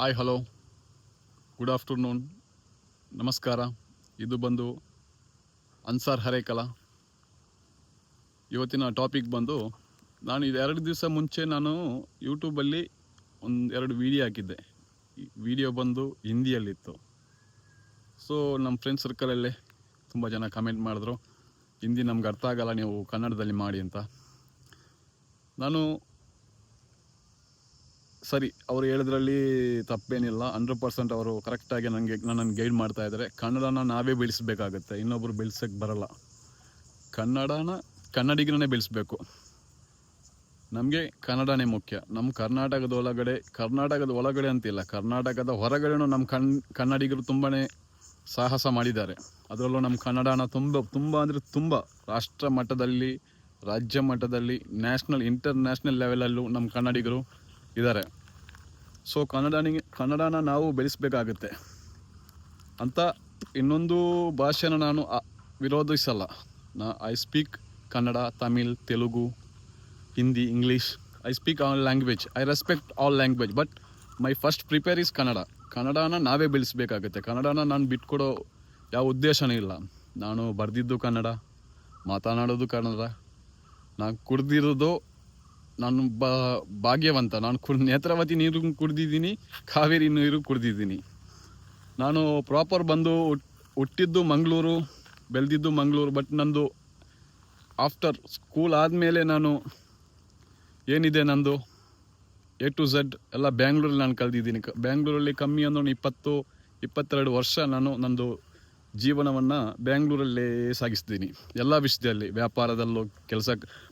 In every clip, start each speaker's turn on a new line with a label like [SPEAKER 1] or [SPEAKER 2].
[SPEAKER 1] Hi hello good afternoon ನಮಸ್ಕಾರ. ಇದು ಬಂದು ಅನ್ಸಾರ್ ಹರೇಕಲ ಇವತ್ತಿನ ಟಾಪಿಕ್ ಬಂದು ನಾನು ಇದು ಎರಡು ದಿವಸ ಮುಂಚೆ ನಾನು ಯೂಟ್ಯೂಬಲ್ಲಿ ಒಂದು ಎರಡು ವಿಡಿಯೋ ಹಾಕಿದ್ದೆ. ವಿಡಿಯೋ ಬಂದು ಹಿಂದಿಯಲ್ಲಿತ್ತು ಸೊ ನಮ್ಮ ಫ್ರೆಂಡ್ ಸರ್ಕಲಲ್ಲೇ ತುಂಬ ಜನ ಕಮೆಂಟ್ ಮಾಡಿದ್ರು. ಹಿಂದಿ ನಮ್ಗೆ ಅರ್ಥ ಆಗಲ್ಲ, ನೀವು ಕನ್ನಡದಲ್ಲಿ ಮಾಡಿ ಅಂತ. ನಾನು ಸರಿ, ಅವರು ಹೇಳಿದ್ರಲ್ಲಿ ತಪ್ಪೇನಿಲ್ಲ. ಹಂಡ್ರೆಡ್ ಪರ್ಸೆಂಟ್ ಅವರು ಕರೆಕ್ಟಾಗಿ ನನಗೆ ನನ್ನನ್ನು ಗೈಡ್ ಮಾಡ್ತಾ ಇದ್ದಾರೆ. ಕನ್ನಡನ ನಾವೇ ಬೆಳೆಸಬೇಕಾಗುತ್ತೆ. ಇನ್ನೊಬ್ಬರು ಬೆಳೆಸೋಕ್ಕೆ ಬರಲ್ಲ. ಕನ್ನಡನ, ಕನ್ನಡಿಗರನ್ನೇ ಬೆಳೆಸಬೇಕು. ನಮಗೆ ಕನ್ನಡನೇ ಮುಖ್ಯ. ನಮ್ಮ ಕರ್ನಾಟಕದ ಒಳಗಡೆ ಕರ್ನಾಟಕದ ಒಳಗಡೆ ಅಂತಿಲ್ಲ. ಕರ್ನಾಟಕದ ಹೊರಗಡೆನೂ ನಮ್ಮ ಕಣ್, ಕನ್ನಡಿಗರು ತುಂಬಾ ಸಾಹಸ ಮಾಡಿದ್ದಾರೆ. ಅದರಲ್ಲೂ ನಮ್ಮ ಕನ್ನಡನ ತುಂಬ ತುಂಬ ಅಂದರೆ ತುಂಬ. ರಾಷ್ಟ್ರ ಮಟ್ಟದಲ್ಲಿ, ರಾಜ್ಯ ಮಟ್ಟದಲ್ಲಿ ನ್ಯಾಷನಲ್ ಇಂಟರ್ನ್ಯಾಷನಲ್ ಲೆವೆಲಲ್ಲೂ ನಮ್ಮ ಕನ್ನಡಿಗರು ಇದ್ದಾರೆ. ಸೊ ಕನ್ನಡನಿಗೆ ಕನ್ನಡನ ನಾವು ಬೆಳೆಸಬೇಕಾಗತ್ತೆ. ಅಂತ ಇನ್ನೊಂದು ಭಾಷೆನ ನಾನು ವಿರೋಧಿಸಲ್ಲ. ನಾ I speak Kannada Tamil Telugu Hindi English I speak all language I respect all language but my first prepare is Kannada ಕನ್ನಡನ ನಾವೇ ಬೆಳೆಸ್ಬೇಕಾಗತ್ತೆ. ಕನ್ನಡನ ನಾನು ಬಿಟ್ಕೊಡೋ ಯಾವ ಉದ್ದೇಶನೂ ಇಲ್ಲ. ನಾನು ಬರೆದಿದ್ದು ಕನ್ನಡ ಮಾತನಾಡೋದು ಕನ್ನಡ ನಾನು ಕುಡ್ದಿರೋದು ನಾನು ಬ, ಭಾಗ್ಯವಂತ. ನಾನು ಕುಡ್, ನೇತ್ರಾವತಿ ನೀರು ಕುಡಿದಿದ್ದೀನಿ, ಕಾವೇರಿ ನೀರು ಕುಡಿದಿದ್ದೀನಿ. ನಾನು ಪ್ರಾಪರ್ ಬಂದು ಹುಟ್- ಹುಟ್ಟಿದ್ದು ಮಂಗಳೂರು, ಬೆಳೆದಿದ್ದು ಮಂಗಳೂರು ಬಟ್ ನಂದು ಆಫ್ಟರ್ ಸ್ಕೂಲ್ ಆದಮೇಲೆ ನಾನು ಏನಿದೆ ನಂದು ಎ ಟು ಝಡ್ ಎಲ್ಲ ಬ್ಯಾಂಗ್ಳೂರಲ್ಲಿ ನಾನು ಕಲ್ತಿದ್ದೀನಿ ಬ್ಯಾಂಗ್ಳೂರಲ್ಲಿ ಕಮ್ಮಿ ಅಂದ್ರೆ ಇಪ್ಪತ್ತು, ಇಪ್ಪತ್ತೆರಡು ವರ್ಷ ನಾನು ನಂದು ಜೀವನವನ್ನು ಬ್ಯಾಂಗ್ಳೂರಲ್ಲೇ ಸಾಗಿಸ್ತೀನಿ. ಎಲ್ಲ ವಿಷಯದಲ್ಲಿ, ವ್ಯಾಪಾರದಲ್ಲೂ ಕೆಲಸ,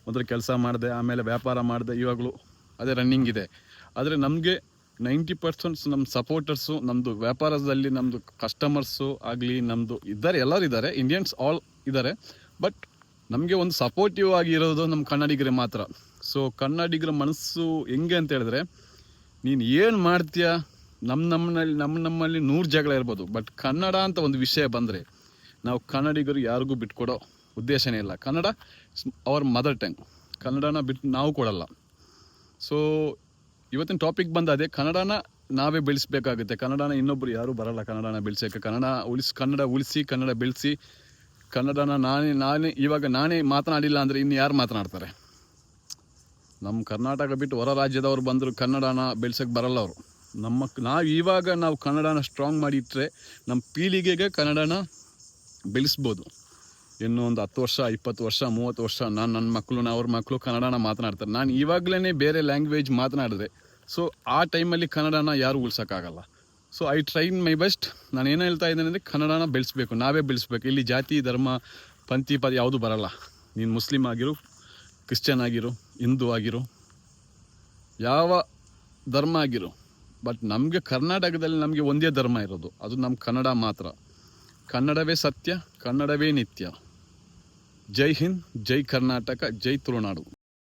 [SPEAKER 1] ಮೊದಲು ಕೆಲಸ ಮಾಡಿದೆ, ಆಮೇಲೆ ವ್ಯಾಪಾರ ಮಾಡಿದೆ, ಇವಾಗಲೂ ಅದೇ ರನ್ನಿಂಗ್ ಇದೆ. ಆದರೆ ನಮಗೆ ನೈಂಟಿ ಪರ್ಸೆಂಟ್ಸ್ ನಮ್ಮ ಸಪೋರ್ಟರ್ಸು ನಮ್ಮದು ವ್ಯಾಪಾರದಲ್ಲಿ ನಮ್ಮದು ಕಸ್ಟಮರ್ಸು ಆಗಲಿ ನಮ್ಮದು ಇದ್ದಾರೆ, ಎಲ್ಲರೂ ಇದ್ದಾರೆ. ಇಂಡಿಯನ್ಸ್ ಆಲ್ ಇದ್ದಾರೆ. ಬಟ್ ನಮಗೆ ಒಂದು ಸಪೋರ್ಟಿವ್ ಆಗಿರೋದು ನಮ್ಮ ಕನ್ನಡಿಗರೇ ಮಾತ್ರ. ಸೊ ಕನ್ನಡಿಗರ ಮನಸ್ಸು ಹೆಂಗೆ ಅಂತ ಹೇಳಿದ್ರೆ, ನೀನು ಏನು ಮಾಡ್ತೀಯಾ? ನಮ್ಮ ನಮ್ಮಲ್ಲಿ ನಮ್ಮ ನಮ್ಮಲ್ಲಿ ನೂರು ಜಗಳ ಇರ್ಬೋದು. ಬಟ್ ಕನ್ನಡ ಅಂತ ಒಂದು ವಿಷಯ ಬಂದರೆ, ನಾವು ಕನ್ನಡಿಗರು ಯಾರಿಗೂ ಬಿಟ್ಕೊಡೋ ಉದ್ದೇಶನೇ ಇಲ್ಲ. ಕನ್ನಡ ಅವರ್ ಮದರ್ ಟಂಗ್ ಕನ್ನಡನ ಬಿಟ್ಟು ನಾವು ಕೊಡಲ್ಲ. ಸೊ ಇವತ್ತಿನ ಟಾಪಿಕ್ ಬಂದ ಅದೇ, ಕನ್ನಡನ ನಾವೇ ಬೆಳೆಸಬೇಕಾಗುತ್ತೆ. ಕನ್ನಡನ ಇನ್ನೊಬ್ರು ಯಾರೂ ಬರಲ್ಲ ಕನ್ನಡನ ಬೆಳೆಸೋಕ್ಕೆ. ಕನ್ನಡ ಉಳಿಸಿ ಕನ್ನಡ ಉಳಿಸಿ, ಕನ್ನಡ ಬೆಳೆಸಿ, ಕನ್ನಡನ ನಾನೇ ನಾನೇ, ಇವಾಗ ನಾನೇ ಮಾತನಾಡಿಲ್ಲ ಅಂದರೆ ಇನ್ನು ಯಾರು ಮಾತನಾಡ್ತಾರೆ? ನಮ್ಮ ಕರ್ನಾಟಕ ಬಿಟ್ಟು ಹೊರ ರಾಜ್ಯದವರು ಬಂದರು ಕನ್ನಡನ ಬೆಳ್ಸೋಕ್ಕೆ ಬರಲ್ಲ ಅವರು. ನಮ್ಮ ನಾವು ಇವಾಗ ನಾವು ಕನ್ನಡನ ಸ್ಟ್ರಾಂಗ್ ಮಾಡಿ ಇಟ್ಟರೆ ನಮ್ಮ ಪೀಳಿಗೆಗೆ ಕನ್ನಡನ ಬೆಳೆಸ್ಬೋದು ಇನ್ನೂ ಒಂದು ಹತ್ತು ವರ್ಷ, ಇಪ್ಪತ್ತು ವರ್ಷ, ಮೂವತ್ತು ವರ್ಷ ನಾನು ನನ್ನ ಮಕ್ಕಳು ಅವ್ರ ಮಕ್ಕಳು ಕನ್ನಡನ ಮಾತನಾಡ್ತಾರೆ. ನಾನು ಇವಾಗಲೇ ಬೇರೆ ಲ್ಯಾಂಗ್ವೇಜ್ ಮಾತನಾಡಿದೆ ಸೊ ಆ ಟೈಮಲ್ಲಿ ಕನ್ನಡನ ಯಾರು ಉಳ್ಸೋಕ್ಕಾಗಲ್ಲ. So I train my best ನಾನು ಏನು ಹೇಳ್ತಾ ಇದ್ದೇನೆ ಅಂದರೆ ಕನ್ನಡನ ಬೆಳೆಸ್ಬೇಕು ನಾವೇ ಬೆಳೆಸ್ಬೇಕು ಇಲ್ಲಿ ಜಾತಿ, ಧರ್ಮ, ಪಂಥಿ, ಪದ ಯಾವುದು ಬರಲ್ಲ. ನೀನು ಮುಸ್ಲಿಂ ಆಗಿರು, ಕ್ರಿಶ್ಚಿಯನ್ ಆಗಿರು, ಹಿಂದೂ ಆಗಿರು, ಯಾವ ಧರ್ಮ ಆಗಿರು ಬಟ್ ನಮಗೆ ಕರ್ನಾಟಕದಲ್ಲಿ ನಮಗೆ ಒಂದೇ ಧರ್ಮ ಇರೋದು. ಅದು ನಮ್ಮ ಕನ್ನಡ ಮಾತ್ರ. ಕನ್ನಡವೇ ಸತ್ಯ, ಕನ್ನಡವೇ ನಿತ್ಯ. ಜೈ ಹಿಂದ್, ಜೈ ಕರ್ನಾಟಕ, ಜೈ ತುಳುನಾಡು